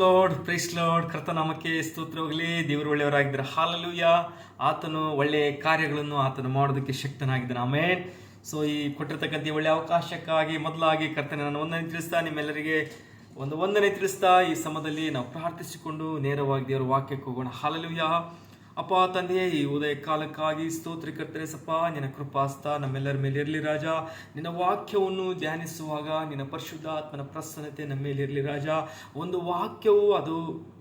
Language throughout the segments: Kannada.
ಲಾರ್ಡ್ ಪ್ರೈಸ್ ಲಾರ್ಡ್ ಕರ್ತನಾಮಕ್ಕೆ ಸ್ತೋತ್ರ ಹೋಗಲಿ. ದೇವರು ಒಳ್ಳೆಯವರಾಗಿದ್ದಾರೆ. ಹಾಲಲುಯ ಆತನು ಒಳ್ಳೆಯ ಕಾರ್ಯಗಳನ್ನು ಆತನು ಮಾಡೋದಕ್ಕೆ ಶಕ್ತನಾಗಿದ್ದಾನೆ. ಆಮೇಲೆ ಸೊ ಈ ಕೊಟ್ಟಿರ್ತಕ್ಕಂಥ ಒಳ್ಳೆಯ ಅವಕಾಶಕ್ಕಾಗಿ ಮೊದಲಾಗಿ ಕರ್ತನೆ ನಾನು ಒಂದನೇ ತಿಳಿಸ್ತಾ, ನಿಮ್ಮೆಲ್ಲರಿಗೆ ಒಂದು ಒಂದನೇ ತಿಳಿಸ್ತಾ, ಈ ಸಮಯದಲ್ಲಿ ನಾವು ಪ್ರಾರ್ಥಿಸಿಕೊಂಡು ನೇರವಾಗಿ ದೇವರ ವಾಕ್ಯಕ್ಕೆ ಹೋಗೋಣ. ಹಾಲಲುಯ ಅಪ್ಪ ತಂದೆಯೇ, ಈ ಉದಯ ಕಾಲಕ್ಕಾಗಿ ಸ್ತೋತ್ರಿಕರ್ತರೆ ಸಪ್ಪ, ನಿನ್ನ ಕೃಪಾಸ್ತ, ನಮ್ಮೆಲ್ಲರ ಮೇಲೆ ರಾಜ. ನಿನ್ನ ವಾಕ್ಯವನ್ನು ಧ್ಯಾನಿಸುವಾಗ ನಿನ್ನ ಪರಿಶುದ್ಧಾತ್ಮನ ಪ್ರಸನ್ನತೆ ನಮ್ಮ ಇರಲಿ ರಾಜ. ಒಂದು ವಾಕ್ಯವು ಅದು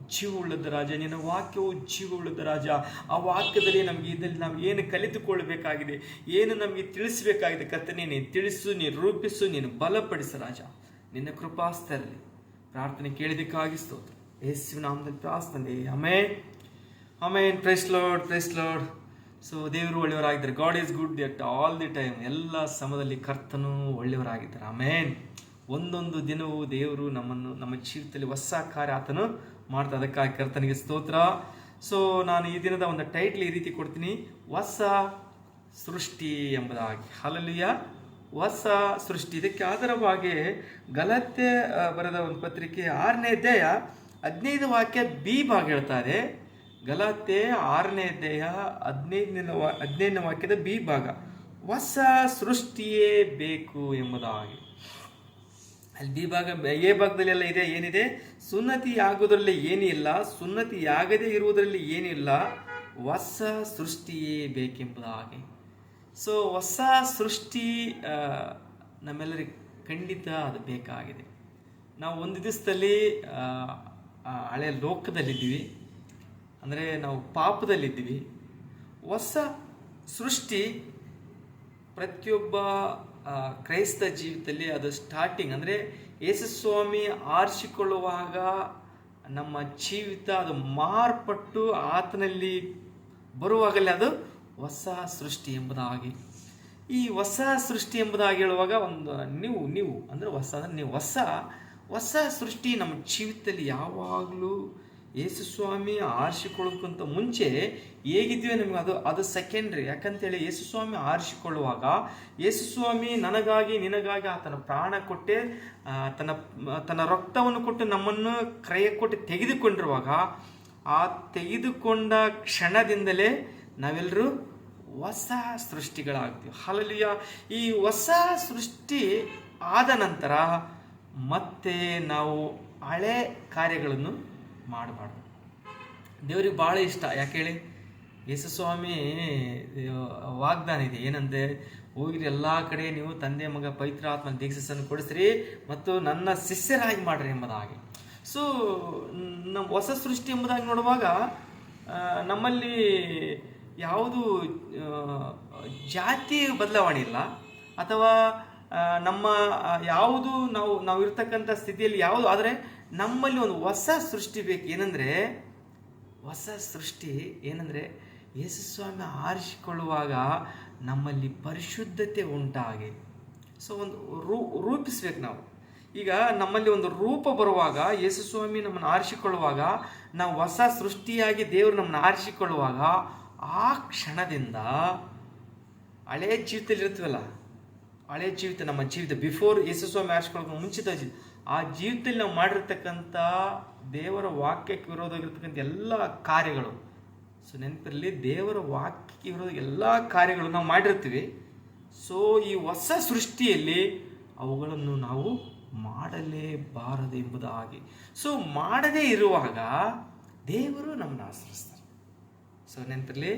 ಜೀವವುಳ್ಳದ ರಾಜ. ನಿನ್ನ ವಾಕ್ಯವು ಜೀವವುಳ್ಳದ ರಾಜ. ಆ ವಾಕ್ಯದಲ್ಲಿ ನಮಗೆ ಇದರಲ್ಲಿ ನಾವು ಏನು ಕಲಿತುಕೊಳ್ಳಬೇಕಾಗಿದೆ ಏನು ನಮಗೆ ತಿಳಿಸಬೇಕಾಗಿದೆ ಕರ್ತನೆ, ನೀನು ತಿಳಿಸು, ನೀನು ರೂಪಿಸು, ನೀನು ಬಲಪಡಿಸು ರಾಜ. ನಿನ್ನ ಕೃಪಾಸ್ತರಲ್ಲಿ ಪ್ರಾರ್ಥನೆ ಕೇಳಿದಕ್ಕಾಗಿ ಸ್ತೋತ್ರ. ಯೇಸುವಿನ ನಾಮದಲ್ಲಿ ಪ್ರಾರ್ಥನೆ. Amen praise Lord praise Lord so ದೇವರು ಒಳ್ಳೆಯವರಾಗಿದ್ದಾರೆ. God is good at all the time ಎಲ್ಲ ಸಮಯದಲ್ಲಿ ಕರ್ತನು ಒಳ್ಳೆಯವರಾಗಿದ್ದಾರೆ. ಆಮೇನ್ ಒಂದೊಂದು ದಿನವೂ ದೇವರು ನಮ್ಮನ್ನು, ನಮ್ಮ ಜೀವಿತದಲ್ಲಿ ಹೊಸ ಕಾರ್ಯ ಆತನು ಮಾಡ್ತಾ ಅದಕ್ಕಾಗಿ ಕರ್ತನಿಗೆ ಸ್ತೋತ್ರ. ಸೊ ನಾನು ಈ ದಿನದ ಒಂದು ಟೈಟ್ಲ್ ಈ ರೀತಿ ಕೊಡ್ತೀನಿ. ಹೊಸ ಸೃಷ್ಟಿ ಎಂಬುದಾಗಿ. ಹಾಲಲ್ಲಿಯ ಹೊಸ ಸೃಷ್ಟಿ. ಇದಕ್ಕೆ ಆಧಾರವಾಗಿ ಗಲತ್ತೆ ಬರೆದ ಒಂದು ಪತ್ರಿಕೆ ಆರನೇ ಅಧ್ಯಾಯ ಹದಿನೈದು ವಾಕ್ಯ ಬಿ ಭಾಗ ಹೇಳ್ತಾರೆ ಗಲಾತೆ ಆರನೇ ಅಧ್ಯಾಯ ಹದಿನೈದನೇ ಹದಿನೈದನೇ ವಾಕ್ಯದ ಬಿ ಭಾಗ. ಹೊಸ ಸೃಷ್ಟಿಯೇ ಬೇಕು ಎಂಬುದಾಗಿ. ಅಲ್ಲಿ ಬಿ ಭಾಗ, ಎ ಭಾಗದಲ್ಲಿ ಎಲ್ಲ ಇದೆ, ಏನಿದೆ? ಸುನ್ನತಿ ಆಗೋದ್ರಲ್ಲಿ ಏನಿಲ್ಲ ಸುನ್ನತಿ ಆಗದೇ ಇರುವುದರಲ್ಲಿ ಏನಿಲ್ಲ, ಹೊಸ ಸೃಷ್ಟಿಯೇ ಬೇಕೆಂಬುದಾಗಿ. ಸೊ ಹೊಸ ಸೃಷ್ಟಿ ನಮ್ಮೆಲ್ಲರಿಗೆ ಖಂಡಿತ ಅದು ಬೇಕಾಗಿದೆ. ನಾವು ಒಂದು ದಿವಸದಲ್ಲಿ ಹಳೆ ಲೋಕದಲ್ಲಿದ್ದೀವಿ. ಅಂದರೆ ನಾವು ಪಾಪದಲ್ಲಿದ್ದೀವಿ. ಹೊಸ ಸೃಷ್ಟಿ ಪ್ರತಿಯೊಬ್ಬ ಕ್ರೈಸ್ತ ಜೀವಿತದಲ್ಲಿ ಅದು ಸ್ಟಾರ್ಟಿಂಗ್ ಅಂದರೆ ಯೇಸುಸ್ವಾಮಿ ಆರಿಸಿಕೊಳ್ಳುವಾಗ ನಮ್ಮ ಜೀವಿತ ಅದು ಮಾರ್ಪಟ್ಟು ಆತನಲ್ಲಿ ಬರುವಾಗಲೇ ಅದು ಹೊಸ ಸೃಷ್ಟಿ ಎಂಬುದಾಗಿ. ಈ ಹೊಸ ಸೃಷ್ಟಿ ಎಂಬುದಾಗಿ ಹೇಳುವಾಗ ಒಂದು ನೀವು ನೀವು, ಅಂದರೆ ಹೊಸ, ಅಂದರೆ ನೀವು ಹೊಸ ಹೊಸ ಸೃಷ್ಟಿ ನಮ್ಮ ಜೀವಿತದಲ್ಲಿ ಯಾವಾಗಲೂ ಯೇಸುಸ್ವಾಮಿ ಆರಿಸಿಕೊಳ್ಳೋಕ್ಕಿಂತ ಮುಂಚೆ ಹೇಗಿದೆಯೋ ನಮಗೆ? ಅದು ಅದು ಸೆಕೆಂಡ್ರಿ ಯಾಕಂತೇಳಿ ಯೇಸುಸ್ವಾಮಿ ಆರಿಸಿಕೊಳ್ಳುವಾಗ ಯೇಸುಸ್ವಾಮಿ ನನಗಾಗಿ, ನಿನಗಾಗಿ ಆತನ ಪ್ರಾಣ ಕೊಟ್ಟೆ ತನ್ನ ತನ್ನ ರಕ್ತವನ್ನು ಕೊಟ್ಟು ನಮ್ಮನ್ನು ಕ್ರಯ ಕೊಟ್ಟು ತೆಗೆದುಕೊಂಡಿರುವಾಗ ಆ ತೆಗೆದುಕೊಂಡ ಕ್ಷಣದಿಂದಲೇ ನಾವೆಲ್ಲರೂ ಹೊಸ ಸೃಷ್ಟಿಗಳಾಗ್ತೀವಿ. ಹಾಲಲಿಯ ಈ ಹೊಸ ಸೃಷ್ಟಿ ಆದ ನಂತರ ಮತ್ತೆ ನಾವು ಹಳೆ ಕಾರ್ಯಗಳನ್ನು ಮಾಡಬಾರ್ದು. ದೇವ್ರಿಗೆ ಭಾಳ ಇಷ್ಟ. ಯಾಕೆ ಹೇಳಿ? ಯೇಸುಸ್ವಾಮಿ ಸ್ವಾಮಿ ವಾಗ್ದಾನ ಇದೆ. ಏನಂದರೆ, ಹೋಗಿರಿ ಎಲ್ಲ ಕಡೆ, ನೀವು ತಂದೆ, ಮಗ, ಪವಿತ್ರ ಆತ್ಮ ದೀಕ್ಷಿಸನ್ನು ಕೊಡಿಸ್ರಿ ಮತ್ತು ನನ್ನ ಶಿಷ್ಯರಾಗಿ ಮಾಡ್ರಿ ಎಂಬುದಾಗಿ. ಸೊ ನಮ್ಮ ಹೊಸ ಸೃಷ್ಟಿ ಎಂಬುದಾಗಿ ನೋಡುವಾಗ ನಮ್ಮಲ್ಲಿ ಯಾವುದು ಜಾತಿ ಬದಲಾವಣೆ ಇಲ್ಲ. ಅಥವಾ ನಮ್ಮ ಯಾವುದು ನಾವು ನಾವು ಇರ್ತಕ್ಕಂಥ ಸ್ಥಿತಿಯಲ್ಲಿ ಯಾವುದು, ಆದರೆ ನಮ್ಮಲ್ಲಿ ಒಂದು ಹೊಸ ಸೃಷ್ಟಿ ಬೇಕು. ಏನಂದರೆ, ಹೊಸ ಸೃಷ್ಟಿ ಏನಂದರೆ, ಯೇಸುಸ್ವಾಮಿ ಆರಿಸಿಕೊಳ್ಳುವಾಗ ನಮ್ಮಲ್ಲಿ ಪರಿಶುದ್ಧತೆ ಉಂಟಾಗಿ. ಸೊ ಒಂದು ರೂ, ರೂಪಿಸ್ಬೇಕು ನಾವು. ಈಗ ನಮ್ಮಲ್ಲಿ ಒಂದು ರೂಪ ಬರುವಾಗ, ಯೇಸುಸ್ವಾಮಿ ನಮ್ಮನ್ನು ಆರಿಸಿಕೊಳ್ಳುವಾಗ, ನಾವು ಹೊಸ ಸೃಷ್ಟಿಯಾಗಿ ದೇವರು ನಮ್ಮನ್ನು ಆರಿಸಿಕೊಳ್ಳುವಾಗ, ಆ ಕ್ಷಣದಿಂದ ಹಳೆ ಜೀವಿತದಲ್ಲಿ ಇರ್ತೀವಲ್ಲ ಹಳೆ ಜೀವಿತ, ನಮ್ಮ ಜೀವಿತ ಬಿಫೋರ್ ಯೇಸುಸ್ವಾಮಿ ಆರಿಸ್ಕೊಳ್ಳೋಕೆ ಮುಂಚಿತ ಜೀವಿತ ಆ ಜೀವಿತದಲ್ಲಿ ನಾವು ಮಾಡಿರ್ತಕ್ಕಂಥ ದೇವರ ವಾಕ್ಯಕ್ಕೆ ವಿರೋಧವಾಗಿರ್ತಕ್ಕಂಥ ಎಲ್ಲ ಕಾರ್ಯಗಳು ಸೊ ನೆನಪಿರಲಿ, ದೇವರ ವಾಕ್ಯಕ್ಕೆ ವಿರೋಧ ಎಲ್ಲ ಕಾರ್ಯಗಳು ನಾವು ಮಾಡಿರ್ತೀವಿ ಸೊ ಈ ಹೊಸ ಸೃಷ್ಟಿಯಲ್ಲಿ ಅವುಗಳನ್ನು ನಾವು ಮಾಡಲೇಬಾರದು ಎಂಬುದಾಗಿ ಸೊ ಮಾಡದೇ ಇರುವಾಗ ದೇವರು ನಮ್ಮನ್ನು ಆಶ್ರಯಿಸ್ತಾರೆ. ಸೊ ನೆನಪಿರಲಿ,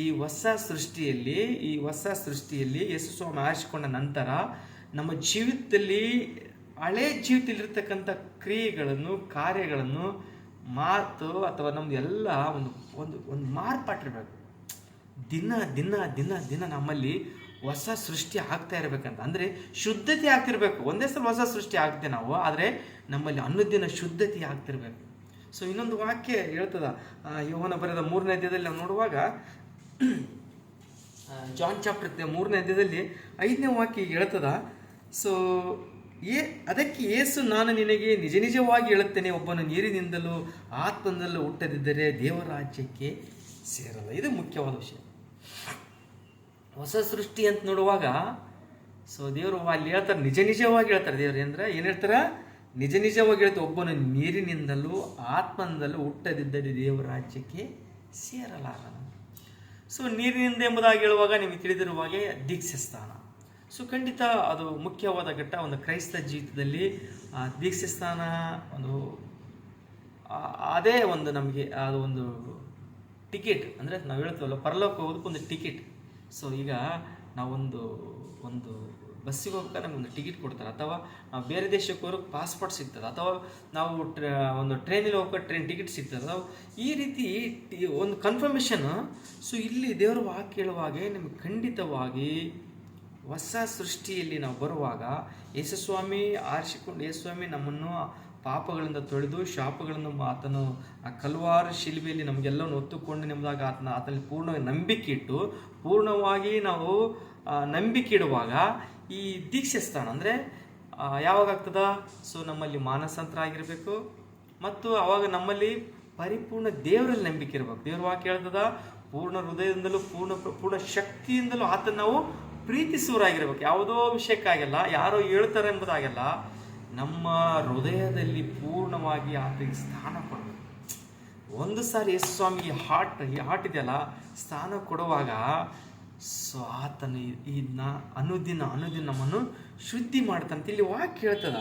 ಈ ಹೊಸ ಸೃಷ್ಟಿಯಲ್ಲಿ, ಈ ಹೊಸ ಸೃಷ್ಟಿಯಲ್ಲಿ ಯೇಸು ಸ್ವಾಮಿ ಆರಿಸಿಕೊಂಡ ನಂತರ ನಮ್ಮ ಜೀವಿತದಲ್ಲಿ ಹಳೆ ಜೀವಿತದಲ್ಲಿರ್ತಕ್ಕಂಥ ಕ್ರಿಯೆಗಳನ್ನು, ಕಾರ್ಯಗಳನ್ನು, ಮಾತು ಅಥವಾ ನಮ್ದು ಎಲ್ಲ ಒಂದು ಒಂದು ಒಂದು ಮಾರ್ಪಾಟಿರ್ಬೇಕು ದಿನ ದಿನ ದಿನ ದಿನ ನಮ್ಮಲ್ಲಿ ಹೊಸ ಸೃಷ್ಟಿ ಆಗ್ತಾ ಇರಬೇಕಂತ. ಅಂದರೆ ಶುದ್ಧತೆ ಆಗ್ತಿರ್ಬೇಕು. ಒಂದೇ ಸಲ ಹೊಸ ಸೃಷ್ಟಿ ಆಗ್ತೇವೆ ನಾವು, ಆದರೆ ನಮ್ಮಲ್ಲಿ ಅನ್ನೋದಿನ ಶುದ್ಧತೆ ಆಗ್ತಿರ್ಬೇಕು. ಸೊ ಇನ್ನೊಂದು ವಾಕ್ಯ ಹೇಳ್ತದ ಯೋಹನ ಬರೆದ ಮೂರನೇ ಅಧ್ಯಾಯದಲ್ಲಿ ನಾವು ನೋಡುವಾಗ ಜಾನ್ ಚಾಪ್ಟರ್ ಮೂರನೇ ಅಧ್ಯಾಯದಲ್ಲಿ ಐದನೇ ವಾಕ್ಯ ಹೇಳ್ತದ ಸೊ ಏ ಅದಕ್ಕೆ ಏಸು ನಾನು ನಿನಗೆ ನಿಜ ನಿಜವಾಗಿ ಹೇಳುತ್ತೇನೆ, ಒಬ್ಬನು ನೀರಿನಿಂದಲೂ ಆತ್ಮದಿಂದಲೂ ಹುಟ್ಟದಿದ್ದರೆ ದೇವರಾಜ್ಯಕ್ಕೆ ಸೇರಲ್ಲ. ಇದು ಮುಖ್ಯವಾದ ವಿಷಯ. ಹೊಸ ಸೃಷ್ಟಿ ಅಂತ ನೋಡುವಾಗ ಸೊ ದೇವರು ಅಲ್ಲಿ ಹೇಳ್ತಾರೆ, ನಿಜ ನಿಜವಾಗಿ ಹೇಳ್ತಾರೆ. ದೇವರು ಅಂದ್ರೆ ಏನು ಹೇಳ್ತಾರೆ? ನಿಜ ನಿಜವಾಗಿ ಒಬ್ಬನು ನೀರಿನಿಂದಲೂ ಆತ್ಮನಿಂದಲೂ ಹುಟ್ಟದಿದ್ದರೆ ದೇವರ ರಾಜ್ಯಕ್ಕೆ ಸೇರಲಾರನು. ಸೊ ನೀರಿನಿಂದ ಎಂಬುದಾಗಿ ಹೇಳುವಾಗ ನಿಮಗೆ ತಿಳಿದಿರುವ ಹಾಗೆ ದೀಕ್ಷೆ ಸ್ಥಾನ. ಸೊ ಖಂಡಿತ ಅದು ಮುಖ್ಯವಾದ ಘಟ್ಟ ಒಂದು ಕ್ರೈಸ್ತ ಜೀವಿತದಲ್ಲಿ, ಆ, ದೀಕ್ಷೆ ಸ್ಥಾನ ಒಂದು ಅದೇ ಒಂದು ನಮಗೆ ಅದು ಒಂದು ಟಿಕೆಟ್ ಅಂದರೆ ನಾವು ಹೇಳ್ತೀವಲ್ಲ ಪರಲೋಕ ಹೋಗೋದಕ್ಕೊಂದು ಟಿಕೆಟ್. ಸೊ ಈಗ ನಾವೊಂದು, ಒಂದು ಬಸ್ಸಿಗೆ ಹೋಗ್ಬೇಕಾದ್ರೆ ನಮ್ಗೆ ಒಂದು ಟಿಕೆಟ್ ಕೊಡ್ತಾರೆ. ಅಥವಾ ನಾವು ಬೇರೆ ದೇಶಕ್ಕೆ ಹೋಗೋಕೆ ಪಾಸ್ಪೋರ್ಟ್ ಸಿಗ್ತದೆ. ಅಥವಾ ನಾವು ಒಂದು ಟ್ರೈನಲ್ಲಿ ಹೋಗೋಕೆ ಟ್ರೈನ್ ಟಿಕೆಟ್ ಸಿಗ್ತದೆ. ಈ ರೀತಿ ಒಂದು ಕನ್ಫರ್ಮೇಷನ್ ಸೊ ಇಲ್ಲಿ ದೇವರ ವಾಕ್ ಕೇಳುವಾಗೆ ನಿಮಗೆ ಖಂಡಿತವಾಗಿ ಹೊಸ ಸೃಷ್ಟಿಯಲ್ಲಿ ನಾವು ಬರುವಾಗ ಯೇಸುಸ್ವಾಮಿ ಆರಿಸಿಕೊಂಡು, ಯೇಸುಸ್ವಾಮಿ ನಮ್ಮನ್ನು ಪಾಪಗಳಿಂದ ತೊಳೆದು, ಶಾಪಗಳನ್ನು ಆತನು ಆ ಕಲ್ವಾರು ಶಿಲ್ಬೆಯಲ್ಲಿ ನಮಗೆಲ್ಲವನ್ನು ಒತ್ತುಕೊಂಡು ನಿಮ್ಮದಾಗ ಆತನ, ಆತನಲ್ಲಿ ಪೂರ್ಣವಾಗಿ ನಂಬಿಕೆ ಇಟ್ಟು, ಪೂರ್ಣವಾಗಿ ನಾವು ನಂಬಿಕೆ ಇಡುವಾಗ ಈ ದೀಕ್ಷೆ ಸ್ಥಾನ ಅಂದರೆ ಯಾವಾಗ ಆಗ್ತದ? ಸೊ, ನಮ್ಮಲ್ಲಿ ಮಾನಸಂತ್ರ ಆಗಿರಬೇಕು, ಮತ್ತು ಅವಾಗ ನಮ್ಮಲ್ಲಿ ಪರಿಪೂರ್ಣ ದೇವರಲ್ಲಿ ನಂಬಿಕೆ ಇರಬೇಕು. ದೇವ್ರ ವಾಕ್ಯ ಹೇಳ್ತದ, ಪೂರ್ಣ ಹೃದಯದಿಂದಲೂ ಪೂರ್ಣ ಪೂರ್ಣ ಶಕ್ತಿಯಿಂದಲೂ ಆತನ ನಾವು ಪ್ರೀತಿಸುವರಾಗಿರ್ಬೇಕು ಯಾವುದೋ ವಿಷಯಕ್ಕಾಗಲ್ಲ, ಯಾರೋ ಹೇಳ್ತಾರೆ ಎಂಬುದಾಗಲ್ಲ ನಮ್ಮ ಹೃದಯದಲ್ಲಿ ಪೂರ್ಣವಾಗಿ ಆತನಿಗೆ ಸ್ಥಾನ ಕೊಡಬೇಕು. ಒಂದು ಸಾರಿ ಯೇಸು ಸ್ವಾಮಿ ಹಾರ್ಟ್ ಈ ಇದೆಯಲ್ಲ, ಸ್ಥಾನ ಕೊಡುವಾಗ ಸೊ ಆತನ ಇದನ್ನ ಅನುದಿನ ಅನುದಿನ ನಮ್ಮನ್ನು ಶುದ್ಧಿ ಮಾಡ್ತಂತ ಇಲ್ಲಿ ವಾಕ್ಯ ಹೇಳ್ತದ.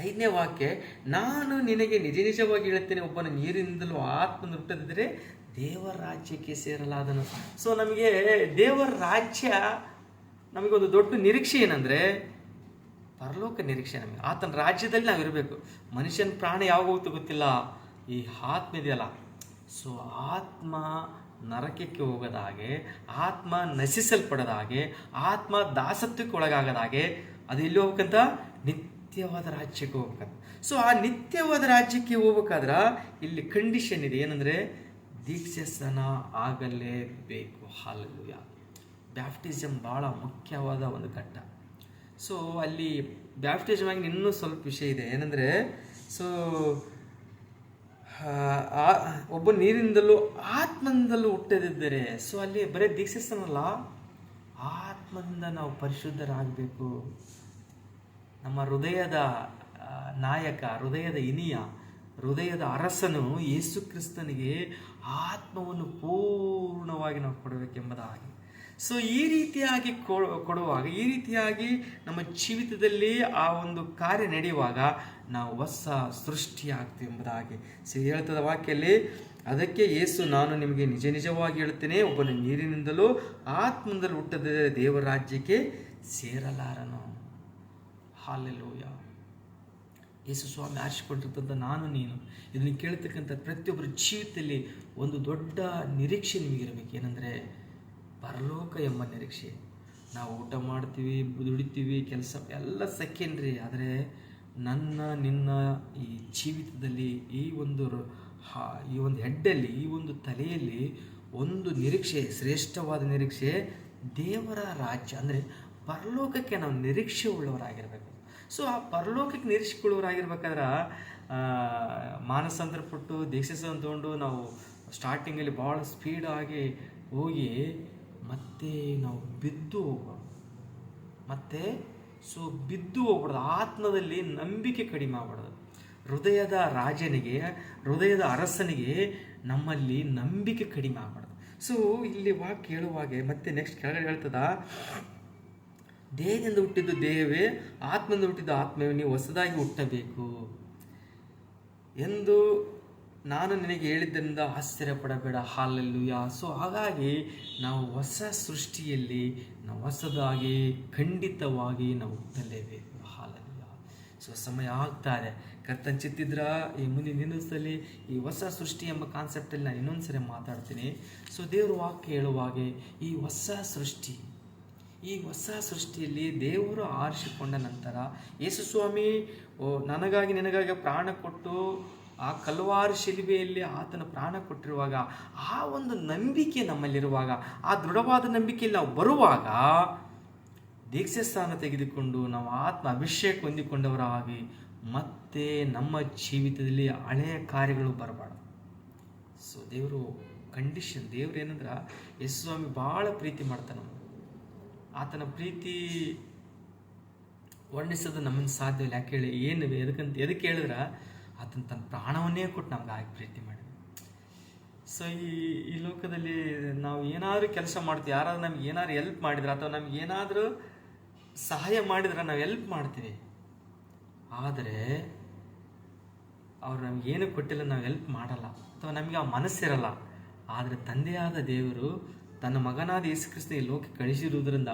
ಐದನೇ ವಾಕ್ಯ, ನಾನು ನಿನಗೆ ನಿಜ ನಿಜವಾಗಿ ಹೇಳುತ್ತೇನೆ, ಒಬ್ಬನ ನೀರಿನಿಂದಲೂ ಆತ್ಮ ಹುಟ್ಟದಿದ್ರೆ ದೇವರ ರಾಜ್ಯಕ್ಕೆ ಸೇರಲಾದನು. ಸೊ ನಮಗೆ ದೇವರ ರಾಜ್ಯ ನಮಗೊಂದು ದೊಡ್ಡ ನಿರೀಕ್ಷೆ ಏನಂದರೆ, ಪರಲೋಕ ನಿರೀಕ್ಷೆ ನಮಗೆ. ಆತನ ರಾಜ್ಯದಲ್ಲಿ ನಾವು ಇರಬೇಕು. ಮನುಷ್ಯನ ಪ್ರಾಣ ಯಾವಾಗ ಹೋಗ್ತು ಗೊತ್ತಿಲ್ಲ. ಈ ಆತ್ಮ ಇದೆಯಲ್ಲ. ಸೊ ಆತ್ಮ ನರಕಕ್ಕೆ ಹೋಗದ ಹಾಗೆ, ಆತ್ಮ ನಶಿಸಲ್ಪಡದ ಹಾಗೆ, ಆತ್ಮ ದಾಸತ್ವಕ್ಕೆ ಒಳಗಾಗದ ಹಾಗೆ, ಅದು ಎಲ್ಲಿ ಹೋಗ್ಬೇಕಂತ? ನಿತ್ಯವಾದ ರಾಜ್ಯಕ್ಕೆ ಹೋಗ್ಬೇಕಂತ. ಸೊ ಆ ನಿತ್ಯವಾದ ರಾಜ್ಯಕ್ಕೆ ಹೋಗ್ಬೇಕಾದ್ರೆ ಇಲ್ಲಿ ಕಂಡೀಷನ್ ಇದೆ. ಏನಂದರೆ ದೀಕ್ಷೆ ಸ್ನಾನ ಆಗಲೇಬೇಕು. ಹಾಲಲ್ಲೂಯ ಬ್ಯಾಪ್ಟಿಸಮ್ ಭಾಳ ಮುಖ್ಯವಾದ ಒಂದು ಘಟ್ಟ. ಸೊ ಅಲ್ಲಿ ಬ್ಯಾಪ್ಟಿಸಮ್ ಆಗಿ ಇನ್ನೂ ಸ್ವಲ್ಪ ವಿಷಯ ಇದೆ. ಏನಂದರೆ ಸೊ ಒಬ್ಬ ನೀರಿನಿಂದಲೂ ಆತ್ಮದಿಂದಲೂ ಹುಟ್ಟದಿದ್ದರೆ ಸೊ ಅಲ್ಲಿ ಬರೀ ದೀಕ್ಷಿಸ್ತಾನಲ್ಲ ಆತ್ಮದಿಂದ ನಾವು ಪರಿಶುದ್ಧರಾಗಬೇಕು. ನಮ್ಮ ಹೃದಯದ ನಾಯಕ, ಹೃದಯದ ಇನಿಯ, ಹೃದಯದ ಅರಸನು ಯೇಸು ಕ್ರಿಸ್ತನಿಗೆ ಆತ್ಮವನ್ನು ಪೂರ್ಣವಾಗಿ ನಾವು ಕೊಡಬೇಕೆಂಬುದಾಗಿ. ಸೊ ಈ ರೀತಿಯಾಗಿ ಕೊಡುವಾಗ, ಈ ರೀತಿಯಾಗಿ ನಮ್ಮ ಜೀವಿತದಲ್ಲಿ ಆ ಒಂದು ಕಾರ್ಯ ನಡೆಯುವಾಗ ನಾವು ಹೊಸ ಸೃಷ್ಟಿ ಆಗ್ತೀವಿ ಎಂಬುದಾಗಿ ಸರಿ ಹೇಳ್ತದ ವಾಕ್ಯಲ್ಲಿ ಅದಕ್ಕೆ ಏಸು ನಾನು ನಿಮಗೆ ನಿಜ ನಿಜವಾಗಿ ಹೇಳ್ತೇನೆ ಒಬ್ಬನ ನೀರಿನಿಂದಲೂ ಆತ್ಮದಿಂದಲೂ ಹುಟ್ಟದ ದೇವರ ರಾಜ್ಯಕ್ಕೆ ಸೇರಲಾರನು. ಹಾಲೆಲೂಯ. ಯೇಸು ಸ್ವಾಮಿ ಆರಿಸಿಕೊಂಡಿರ್ತಂಥ ನಾನು, ನೀನು. ಇದನ್ನು ಕೇಳ್ತಕ್ಕಂಥ ಪ್ರತಿಯೊಬ್ಬರ ಜೀವಿತದಲ್ಲಿ ಒಂದು ದೊಡ್ಡ ನಿರೀಕ್ಷೆ ನಿಮಗಿರಬೇಕು. ಏನಂದರೆ ಪರಲೋಕ ಎಂಬ ನಿರೀಕ್ಷೆ. ನಾವು ಊಟ ಮಾಡ್ತೀವಿ, ದುಡಿತೀವಿ, ಕೆಲಸ, ಎಲ್ಲ ಸೆಕೆಂಡ್ರಿ. ಆದರೆ ನನ್ನ, ನಿನ್ನ ಈ ಜೀವಿತದಲ್ಲಿ ಈ ಒಂದು ಈ ಒಂದು ಹೆಡ್ಡಲ್ಲಿ, ಈ ಒಂದು ತಲೆಯಲ್ಲಿ ಒಂದು ನಿರೀಕ್ಷೆ, ಶ್ರೇಷ್ಠವಾದ ನಿರೀಕ್ಷೆ, ದೇವರ ರಾಜ್ಯ. ಅಂದರೆ ಪರಲೋಕಕ್ಕೆ ನಾವು ನಿರೀಕ್ಷೆ ಉಳ್ಳವರಾಗಿರಬೇಕು. ಸೊ, ಆ ಪರಲೋಕಕ್ಕೆ ನಿರೀಕ್ಷೆಗೊಳ್ಳುವರಾಗಿರ್ಬೇಕಾದ್ರೆ ಮಾನಸಾಂತರ ಪಟ್ಟು ದೀಕ್ಷೆ ತಗೊಂಡು ನಾವು ಸ್ಟಾರ್ಟಿಂಗಲ್ಲಿ ಭಾಳ ಸ್ಪೀಡಾಗಿ ಹೋಗಿ ಮತ್ತೆ ನಾವು ಬಿದ್ದು ಹೋಗ್ಬಾರ್ದು. ಮತ್ತೆ ಸೊ ಬಿದ್ದು ಹೋಗ್ಬಾರ್ದು. ಆತ್ಮದಲ್ಲಿ ನಂಬಿಕೆ ಕಡಿಮೆ ಆಗ್ಬಾರ್ದು. ಹೃದಯದ ರಾಜನಿಗೆ, ಹೃದಯದ ಅರಸನಿಗೆ ನಮ್ಮಲ್ಲಿ ನಂಬಿಕೆ ಕಡಿಮೆ ಆಗ್ಬಾರ್ದು. ಸೊ ಇಲ್ಲಿ ವಾಕ್ ಕೇಳುವಾಗೆ ಮತ್ತೆ ನೆಕ್ಸ್ಟ್ ಕೆಳಗಡೆ ಹೇಳ್ತದ, ದೇಹದಿಂದ ಹುಟ್ಟಿದ್ದು ದೇಹವೇ, ಆತ್ಮದಿಂದ ಹುಟ್ಟಿದ್ದು ಆತ್ಮವೇ, ನೀವು ಹೊಸದಾಗಿ ಹುಟ್ಟಬೇಕು. ಎಂದು ನಾನು ನಿನಗೆ ಹೇಳಿದ್ದರಿಂದ ಆಶ್ಚರ್ಯ ಪಡಬೇಡ ಹಾಲಲ್ಲೂಯ. ಸೊ ಹಾಗಾಗಿ ನಾವು ಹೊಸ ಸೃಷ್ಟಿಯಲ್ಲಿ, ನಾವು ಹೊಸದಾಗಿ, ಖಂಡಿತವಾಗಿ ನಾವು ಹುಟ್ಟಲೇಬೇಕು. ಹಾಲಲ್ಲೂಯ. ಸೊ ಸಮಯ ಆಗ್ತಾ ಇದೆ. ಕರ್ತನ್ ಚಿತ್ತಿದ್ರ, ಈ ಮುಂದಿನ ದಿನದಲ್ಲಿ ಈ ಹೊಸ ಸೃಷ್ಟಿ ಎಂಬ ಕಾನ್ಸೆಪ್ಟಲ್ಲಿ ನಾನು ಇನ್ನೊಂದು ಸರಿ ಮಾತಾಡ್ತೀನಿ. ಸೊ ದೇವರು ವಾಕ್ಯ ಹೇಳುವಾಗೆ ಈ ಹೊಸ ಸೃಷ್ಟಿ, ಈ ಹೊಸ ಸೃಷ್ಟಿಯಲ್ಲಿ ದೇವರು ಆರಿಸಿಕೊಂಡ ನಂತರ, ಯೇಸು ಸ್ವಾಮಿ, ಓ, ನನಗಾಗಿ ನಿನಗಾಗಿ ಪ್ರಾಣ ಕೊಟ್ಟು ಆ ಕಲ್ವಾರು ಶಿಲುಬೆಯಲ್ಲಿ ಆತನ ಪ್ರಾಣ ಕೊಟ್ಟಿರುವಾಗ, ಆ ಒಂದು ನಂಬಿಕೆ ನಮ್ಮಲ್ಲಿರುವಾಗ, ಆ ದೃಢವಾದ ನಂಬಿಕೆಯಲ್ಲಿ ನಾವು ಬರುವಾಗ ದೀಕ್ಷೆ ಸ್ಥಾನ ತೆಗೆದುಕೊಂಡು ನಾವು ಆತ್ಮ ಅಭಿಷೇಕ ಹೊಂದಿಕೊಂಡವರಾಗಿ ಮತ್ತೆ ನಮ್ಮ ಜೀವಿತದಲ್ಲಿ ಹಳೆಯ ಕಾರ್ಯಗಳು ಬರಬಾರ್ದು. ಸೊ ದೇವರು ಕಂಡೀಷನ್ ದೇವ್ರು ಏನಂದ್ರೆ, ಯೇಸು ಸ್ವಾಮಿ ಭಾಳ ಪ್ರೀತಿ ಮಾಡ್ತಾನೆ ಆತನ ಪ್ರೀತಿ ವರ್ಣಿಸೋದು ನಮ್ಮನ್ನು ಸಾಧ್ಯವಿಲ್ಲ ಯಾಕೆ ಹೇಳಿ, ಏನು, ಎದಕ್ಕಂತ, ಎದಕ್ಕೆ ಹೇಳಿದ್ರೆ ಆತನ ತನ್ನ ಪ್ರಾಣವನ್ನೇ ಕೊಟ್ಟು ನಮ್ಗೆ ಆಗಿ ಪ್ರೀತಿ ಮಾಡಿದ ಸೊ ಈ ಈ ಲೋಕದಲ್ಲಿ ನಾವು ಏನಾದರೂ ಕೆಲಸ ಮಾಡ್ತೀವಿ, ಯಾರಾದ್ರೂ ನಮ್ಗೆ ಏನಾದ್ರು ಎಲ್ಪ್ ಮಾಡಿದ್ರೆ ಅಥವಾ ನಮ್ಗೆ ಏನಾದರೂ ಸಹಾಯ ಮಾಡಿದ್ರೆ ನಾವು ಎಲ್ಪ್ ಮಾಡ್ತೀವಿ. ಆದರೆ ಅವ್ರು ನಮ್ಗೆ ಏನು ಕೊಟ್ಟಿಲ್ಲ, ನಾವು ಹೆಲ್ಪ್ ಮಾಡಲ್ಲ. ಅಥವಾ ನಮಗೆ ಆ ಮನಸ್ಸಿರಲ್ಲ. ಆದರೆ ತಂದೆಯಾದ ದೇವರು ತನ್ನ ಮಗನಾದ ಯೇಸು ಕ್ರಿಸ್ತನ ಈ ಲೋಕಕ್ಕೆ ಕಳಿಸಿರುವುದರಿಂದ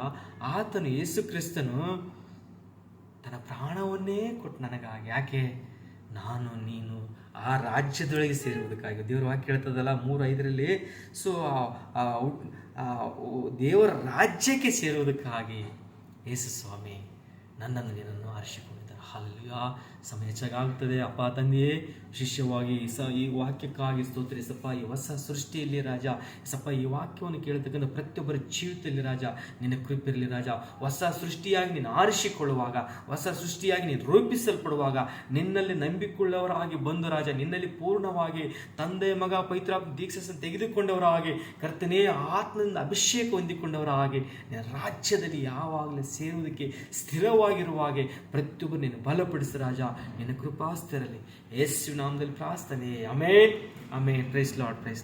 ಆತನು ಯೇಸು ಕ್ರಿಸ್ತನು ತನ್ನ ಪ್ರಾಣವನ್ನೇ ಕೊಟ್ಟು ನನಗಾಗಿ. ಯಾಕೆ? ನಾನು, ನೀನು ಆ ರಾಜ್ಯದೊಳಗೆ ಸೇರುವುದಕ್ಕಾಗಿ. ದೇವರ ವಾಕ್ಯ ಹೇಳ್ತದಲ್ಲ ಮೂರು ಐದರಲ್ಲಿ ಸೊ ದೇವರ ರಾಜ್ಯಕ್ಕೆ ಸೇರುವುದಕ್ಕಾಗಿ ಯೇಸು ಸ್ವಾಮಿ ನನ್ನನ್ನು ನಿನ್ನನ್ನು ಆರಿಸಿಕೊಂಡಿದ್ದಾರೆ. ಹಾಲೆಲೂಯ ಸಮಯ ಹೆಚ್ಚಾಗ್ತದೆ ಅಪ್ಪ ತಂದೆಯೇ, ಶಿಷ್ಯವಾಗಿ ಸ ಈ ವಾಕ್ಯಕ್ಕಾಗಿ ಸ್ತೋತ್ರಿಸಪ್ಪ ಈ ಹೊಸ ಸೃಷ್ಟಿಯಲ್ಲಿ ರಾಜ, ಸಪ್ಪ ಈ ವಾಕ್ಯವನ್ನು ಕೇಳತಕ್ಕಂಥ ಪ್ರತಿಯೊಬ್ಬರ ಜೀವಿತದಲ್ಲಿ ರಾಜ, ನಿನ್ನ ಕೃಪಿರಲಿ ರಾಜ. ಹೊಸ ಸೃಷ್ಟಿಯಾಗಿ ನೀನು ಆರಿಸಿಕೊಳ್ಳುವಾಗ, ಹೊಸ ಸೃಷ್ಟಿಯಾಗಿ ನೀನು ರೂಪಿಸಲ್ಪಡುವಾಗ, ನಿನ್ನಲ್ಲಿ ನಂಬಿಕೊಳ್ಳವರಾಗಿ ಬಂದು ರಾಜ, ನಿನ್ನಲ್ಲಿ ಪೂರ್ಣವಾಗಿ ತಂದೆ, ಮಗ ಪೈತ್ರ ದೀಕ್ಷೆಯನ್ನು ತೆಗೆದುಕೊಂಡವರಾಗಿ, ಕರ್ತನೇ ಆತ್ಮದಿಂದ ಅಭಿಷೇಕ ಹೊಂದಿಕೊಂಡವರ ಹಾಗೆ ರಾಜ್ಯದಲ್ಲಿ ಯಾವಾಗಲೂ ಸೇರುವುದಕ್ಕೆ ಸ್ಥಿರವಾಗಿರುವ ಹಾಗೆ ಪ್ರತಿಯೊಬ್ಬರು ನೀನು ಬಲಪಡಿಸು ರಾಜ. ನಿನ್ನ ಕೃಪಾಸ್ತಿರಲಿ ಯೇಸು ನಾಮದಲ್ಲಿ ಪ್ರಾರ್ಥನೆ amen amen praise Lord praise